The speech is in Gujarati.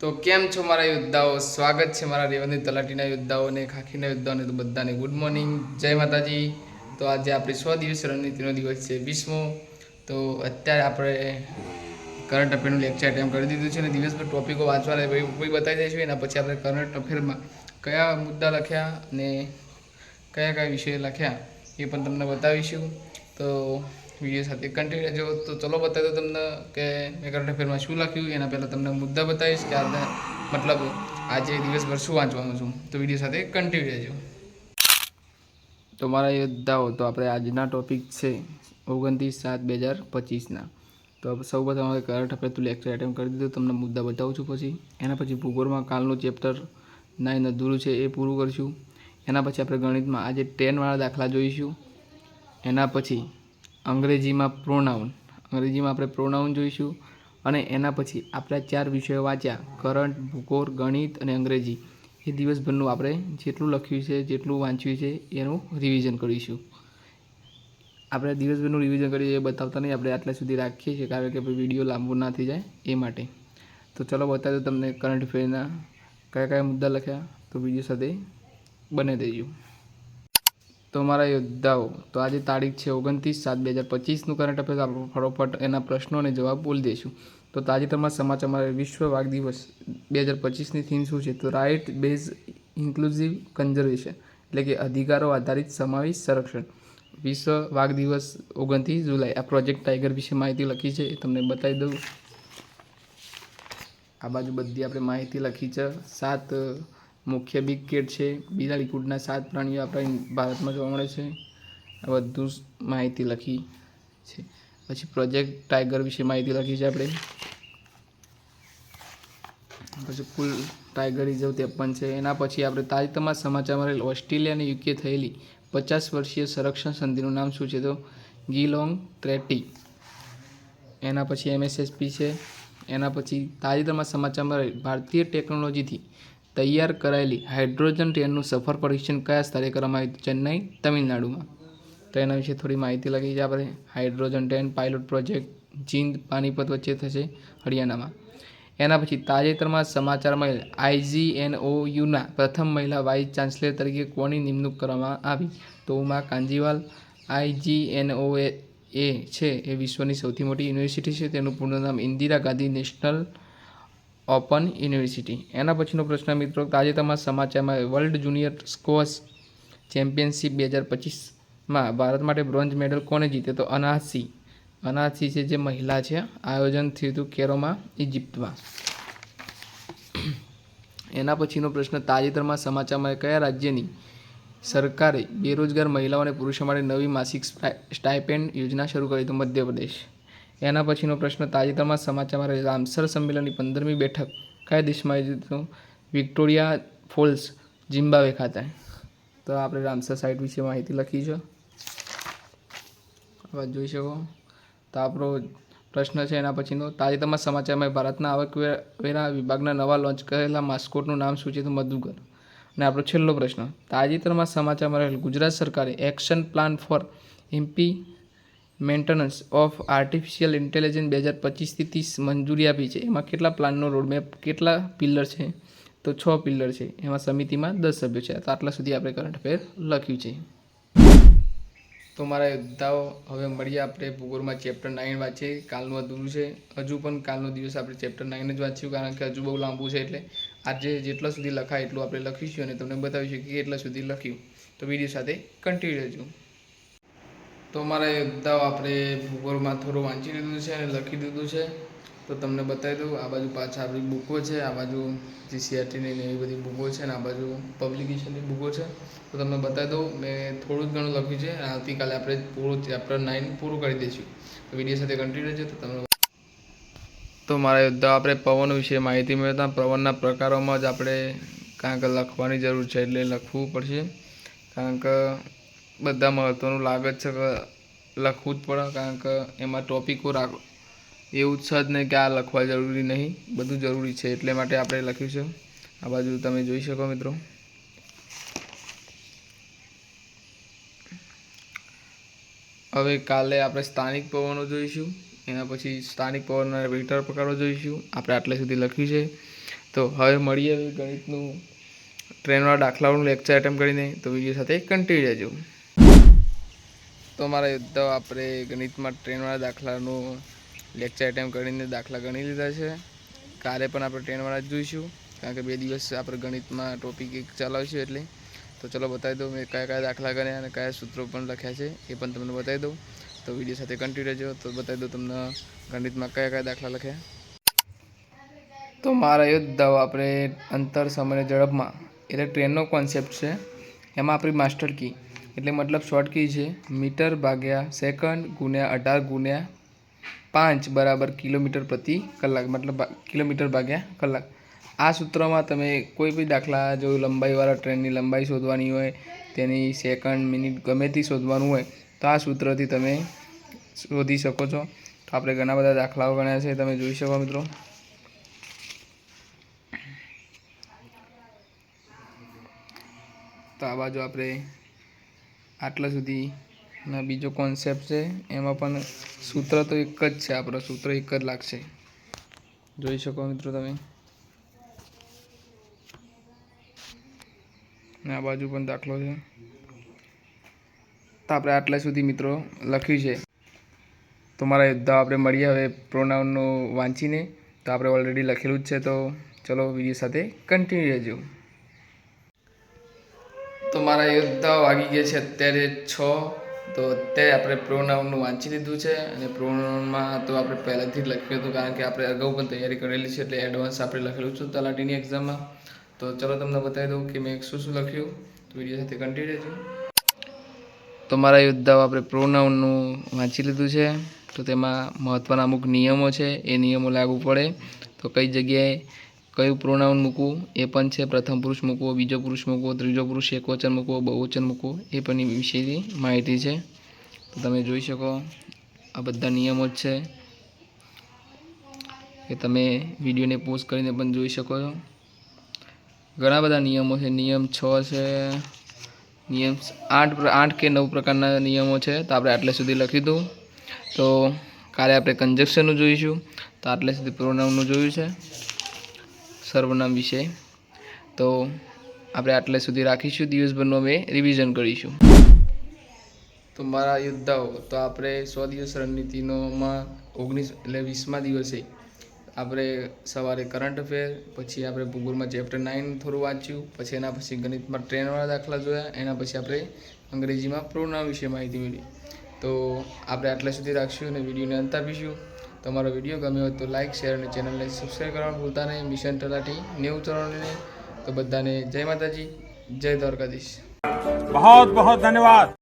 તો કેમ છો મારા યોદ્ધાઓ? સ્વાગત છે મારા રેવંદી તલાટીના યોદ્ધાઓને ખાખીના યોદ્ધાઓને તો બધાને ગુડ મોર્નિંગ જય માતાજી. તો આજે આપણે સો દિવસ રણનીતિનો દિવસ છે વીસમો તો અત્યારે આપણે કરંટ અફેરનું લેક્ચર અટેમ્પ કરી દીધું છે અને દિવસભર ટોપિકો વાંચવાના કોઈ કોઈ બતાવી દઈશું એના પછી આપણે કરંટ અફેરમાં કયા મુદ્દા લખ્યા અને કયા કયા વિષય લખ્યા એ પણ તમને બતાવીશું. તો વીડિયો સાથે કન્ટિન્યુ જો તો ચલો બતાવી દો તમને કે મેં કરંટ અફેરમાં શું લખ્યું એના પહેલાં તમને મુદ્દા બતાવીશ કે આજે મતલબ આજે દિવસભર શું વાંચવાનું છું. તો વીડિયો સાથે કન્ટિન્યુ રહેજો. તો મારા યોદ્ધાઓ તો આપણે આજના ટોપિક છે ઓગણત્રીસ સાત બે હજાર પચીસના. તો સૌ પ્રથમ હવે કરંટ અફેર તું લેક્ચર એટેમ્પ કરી દીધું. તમને મુદ્દા બતાવું છું પછી. એના પછી ભૂગોળમાં કાલનું ચેપ્ટર નાઇન અધૂરું છે એ પૂરું કરીશું. એના પછી આપણે ગણિતમાં આજે ટેનવાળા દાખલા જોઈશું. એના પછી અંગ્રેજીમાં પ્રોનાઉન અંગ્રેજીમાં આપણે પ્રોનાઉન જોઈશું અને એના પછી આપણે ચાર વિષયો વાંચ્યા. કરંટ, ભૂગોળ, ગણિત અને અંગ્રેજી. એ દિવસભરનું આપણે જેટલું લખ્યું છે, જેટલું વાંચ્યું છે, એનું રિવિઝન કરીશું. આપણે દિવસભરનું રિવિઝન કરીએ એ બતાવતા નહીં, આપણે આટલા સુધી રાખીએ છીએ, કારણ કે વીડિયો લાંબો ના થઈ જાય એ માટે. તો ચલો બતાવી દઉં તમને કરંટ અફેરના કયા કયા મુદ્દા લખ્યા, તો વીડિયો સાથે બને દેજો તો મારા યોદ્ધાઓ, તો આજે તારીખ છે ઓગણત્રીસ સાત બે હજાર પચીસનું કરંટ અફેર્સ આપણે ફટોફટ એના પ્રશ્નો અને જવાબ બોલી દઈશું તો તાજેતરમાં સમાચાર મારે વિશ્વ વાઘ દિવસ બે હજાર પચીસની થીમ શું છે? તો રાઇટ બેઝ ઇન્ક્લુઝિવ કન્ઝર્વેશન એટલે કે અધિકારો આધારિત સમાવેશ સંરક્ષણ. વિશ્વ વાઘ દિવસ ઓગણત્રીસ જુલાઈ, આ પ્રોજેક્ટ ટાઈગર વિશે માહિતી લખી છે, એ તમને બતાવી દઉં. આ બાજુ બધી આપણે માહિતી લખી છે. સાત મુખ્ય બિગ કેટ છે. બિલાડી કુટના સાત પ્રાણીઓ આપણા ભારતમાં જોવા મળે છે. આ બધું માહિતી લખી છે. પછી પ્રોજેક્ટ ટાઈગર વિશે માહિતી લખી છે આપણે. પછી કુલ ટાઈગર રિઝર્વ ત્રેપન છે. એના પછી આપણે તાજેતરમાં સમાચારમાં રહેલ ઓસ્ટ્રેલિયા અને યુકે થયેલી પચાસ વર્ષીય સંરક્ષણ સંધિનું નામ શું છે તો? ગીલોંગ ટ્રેટી એના પછી એમએસએસપી છે. એના પછી તાજેતરમાં સમાચારમાં ભારતીય ટેકનોલોજીથી તૈયાર કરાયેલી હાઇડ્રોજન ટ્રેનનું સફર પરીક્ષણ કયા સ્થળે કરવામાં આવ્યું? ચેન્નઈ, તમિલનાડુમાં. તો એના વિશે થોડી માહિતી લખી છે આપણે. Hydrogen train pilot project Jind Panipat વચ્ચે થશે હરિયાણામાં. એના પછી તાજેતરમાં સમાચારમાં આઈજીએનઓયુના પ્રથમ મહિલા વાઇસ ચાન્સલર તરીકે કોની નિમણૂક કરવામાં આવી? તો ઉમા કાંજીવાલ આઈજીએનઓ એ છે. એ વિશ્વની સૌથી મોટી યુનિવર્સિટી છે. તેનું પૂર્ણ નામ Indira Gandhi national open university. એના પછીનો પ્રશ્ન, મિત્રો, તાજેતરમાં સમાચારમાં વર્લ્ડ જુનિયર સ્કોસ ચેમ્પિયનશિપ બે હજાર પચીસમાં ભારત માટે બ્રોન્ઝ મેડલ કોને જીતે? તો અનાસી. અનાસી છે જે મહિલા છે. આયોજન થયું હતું કેરોમાં, ઇજિપ્તમાં. એના પછીનો પ્રશ્ન, તાજેતરમાં સમાચારમાં કયા રાજ્યની સરકારે બેરોજગાર મહિલાઓ અને પુરુષો માટે નવી માસિક સ્ટાઇપેન્ડ યોજના શરૂ કરી? તો મધ્યપ્રદેશ. એના પછીનો પ્રશ્ન, તાજેતરમાં સમાચારમાં રહેલા રામસર સંમેલનની પંદરમી બેઠક કયા દેશમાં યોજાઈ તો વિક્ટોરિયા ફોલ્સ જિમ્બાવે ખાતે. તો આપણે રામસર સાઇટ વિશે માહિતી લખી છે. વાત જોઈ શકો. તો આપણો પ્રશ્ન છે એના પછીનો. તાજેતરમાં સમાચારમાં ભારતના આવકવેરા વિભાગના નવા લોન્ચ કરેલા માસ્કોટનું નામ શું છે તો મધુકર. અને આપણો છેલ્લો પ્રશ્ન, તાજેતરમાં સમાચારમાં રહેલ ગુજરાત સરકારે action plan for MP maintenance of artificial intelligence બે હજાર પચીસથી ત્રીસ મંજૂરી આપી છે. એમાં કેટલા પ્લાનનો રોડમેપ કેટલા પિલ્લર છે? તો છ પિલ્લર છે. એમાં સમિતિમાં દસ સભ્યો છે. તો આટલા સુધી આપણે કરંટ અફેર લખ્યું છે. તો મારા યોદ્ધાઓ, હવે મળીએ આપણે ભૂગોળમાં ચેપ્ટર નાઇન વાંચીએ. કાલનું અધૂરું છે. હજુ પણ કાલનો દિવસ આપણે ચેપ્ટર નાઇન જ વાંચ્યું, કારણ કે હજુ બહુ લાંબુ છે એટલે આજે જેટલા સુધી લખાય એટલું આપણે લખીશું અને તમને બતાવીશું કે કેટલા સુધી લખ્યું. તો વીડિયો સાથે કન્ટિન્યુ રહેજો. તો મારા યોદ્ધાઓ આપણે ભૂગોળમાં થોડું વાંચી લીધું છે અને લખી દીધું છે. તો તમને બતાવી દઉં, આ બાજુ પાછા આપણી બુકો છે, આ બાજુ જીસીઆરટીની ને એવી બધી બુકો છે અને આ બાજુ પબ્લિકેશનની બુકો છે. તો તમને બતાવી દઉં, મેં થોડું જ ઘણું લખ્યું છે અને આવતીકાલે આપણે પૂરું ચેપ્ટર નાઇન પૂરું કરી દઈશું. તો વીડિયો સાથે કન્ટિન્યુ રહેજો, તો તમને તો મારા યોદ્ધા આપણે પવન વિશે માહિતી મેળવતા, પવનના પ્રકારોમાં જ આપણે કારણ લખવાની જરૂર છે, એટલે લખવું પડશે. કારણ કે બધા મહત્ત્વનું લાગે છે કે લખવું જ પડે, કારણ કે એમાં ટોપિકો રાખ, એવું જ છે જ નહીં કે આ લખવા જરૂરી નહીં, બધું જરૂરી છે, એટલે માટે આપણે લખ્યું છે. આ બાજુ તમે જોઈ શકો મિત્રો. હવે કાલે આપણે સ્થાનિક પવનો જોઈશું, એના પછી સ્થાનિક પવનના વીટર પ્રકારો જોઈશું, આપણે આટલે સુધી લખ્યું છે. તો હવે મળીએ ગણિતનું ટ્રેનવાળા દાખલાઓનું લેક્ચર એટેમ્પ કરીને, તો વીડિયો સાથે કન્ટિન્યુ રહેજો. તો મારા યોદ્ધાઓ આપણે ગણિતમાં ટ્રેનવાળા દાખલાનું લેક્ચર એટેમ્પ કરીને દાખલા ગણી લીધા છે. કાલે પણ આપણે ટ્રેનવાળા જ જોઈશું, કારણ કે બે દિવસ આપણે ગણિતમાં ટોપિક એક ચલાવીશું એટલે. તો ચલો બતાવી દઉં મેં કયા કયા દાખલા કર્યા અને કયા સૂત્રો પણ લખ્યા છે, એ પણ તમને બતાવી દઉં. તો વીડિયો સાથે કન્ટિન્યુ રહેજો, તો બતાવી દઉં તમને ગણિતમાં કયા કયા દાખલા લખ્યા. તો મારા યોદ્ધાઓ આપણે અંતર સમય ઝડપમાં. એટલે ટ્રેનનો કોન્સેપ્ટ છે, એમાં આપણી માસ્ટર કી એટલે મતલબ શોર્ટ કી છે. મીટર ભાગ્યા સેકન્ડ ગુણ્યા અઢાર ગુણ્યા પાંચ બરાબર કિલોમીટર પ્રતિ કલાક, મતલબ કિલોમીટર ભાગ્યા કલાક. આ સૂત્રમાં તમે કોઈ બી દાખલા જો લંબાઈવાળા ટ્રેનની લંબાઈ શોધવાની હોય, તેની સેકન્ડ મિનિટ ગમે તે શોધવાનું હોય, તો આ સૂત્રથી તમે શોધી શકો છો. તો આપણે ઘણા બધા દાખલાઓ ગણ્યા છે, તમે જોઈ શકો મિત્રો. તો આ બાજુ આપણે આટલા સુધીના બીજો કોન્સેપ્ટ છે, એમાં પણ સૂત્ર તો એક જ છે આપણો, સૂત્ર એક જ લાગશે. જોઈ શકો મિત્રો તમે? ને આ બાજુ પણ દાખલો છે. તો આપણે આટલા સુધી મિત્રો લખ્યું છે. તો મારા યોદ્ધા આપણે મળીએ હવે પ્રોનાઉનનું વાંચીને. તો આપણે ઓલરેડી લખેલું જ છે, તો ચલો વીડિયો સાથે કન્ટિન્યુ રહેજો. તો મારા યોદ્ધાઓ વાગી ગયા છે અત્યારે છ. તો અત્યારે આપણે પ્રોનાઉનનું વાંચી લીધું છે અને પ્રોનાઉનમાં તો આપણે પહેલાંથી જ લખ્યું હતું કારણ કે આપણે અગાઉ પણ તૈયારી કરેલી છે એટલે એડવાન્સ આપણે લખેલું છું તલાટીની એક્ઝામમાં તો ચલો તમને બતાવી દઉં કે મેં શું શું લખ્યું. તો વીડિયો સાથે કન્ટિન્યુ રહેજો. તો મારા યોદ્ધાઓ આપણે પ્રોનાઉનનું વાંચી લીધું છે. તો તેમાં મહત્ત્વના અમુક નિયમો છે. એ નિયમો લાગુ પડે. તો કઈ જગ્યાએ કયું પ્રોનાઉન મૂકવું? એ પણ છે, પ્રથમ પુરુષ મૂકવો, બીજો પુરુષ મૂકવો, ત્રીજો પુરુષ એકવચન મૂકવો, બહુવચન મૂકવો, એ પણ વિશેની માહિતી છે. તો તમે જોઈ શકો, આ બધા નિયમો જ છે. કે તમે વિડીયોને પોઝ કરીને પણ જોઈ શકો છો. ઘણા બધા નિયમો છે. નિયમ છ છે, નિયમ આઠ આઠ કે નવ પ્રકારના નિયમો છે. તો આપણે આટલે સુધી લખી દઉં. તો કાલે આપણે કન્જક્શનનું જોઈશું. તો આટલે સુધી પ્રોનાઉનનું જોયું છે. સર્વનામ વિશે. તો આપણે આટલે સુધી રાખીશું. દિવસભરનું અમે રિવિઝન કરીશું. તો મારા યોદ્ધાઓ, તો આપણે સો દિવસ રણનીતિનોમાં ઓગણીસ એટલે વીસમા દિવસે આપણે સવારે કરંટ અફેર પછી આપણે ભૂગોળમાં ચેપ્ટર નાઇન થોડું વાંચ્યું, પછી એના પછી ગણિતમાં ટ્રેનવાળા દાખલા જોયા, એના પછી આપણે અંગ્રેજીમાં પ્રોનાઉન વિશે માહિતી મેળવી. તો આપણે આટલા સુધી રાખશું અને વિડીયોને અંત આપીશું. તમારો વિડીયો ગમ્યો હોય તો લાઇક શેર અને ચેનલને સબસ્ક્રાઈબ કરવાનું ભૂલતા નહીં મિશન તલાટી નેવું ચરણને તો બધાને જય માતાજી જય દ્વારકાધીશ बहुत बहुत धन्यवाद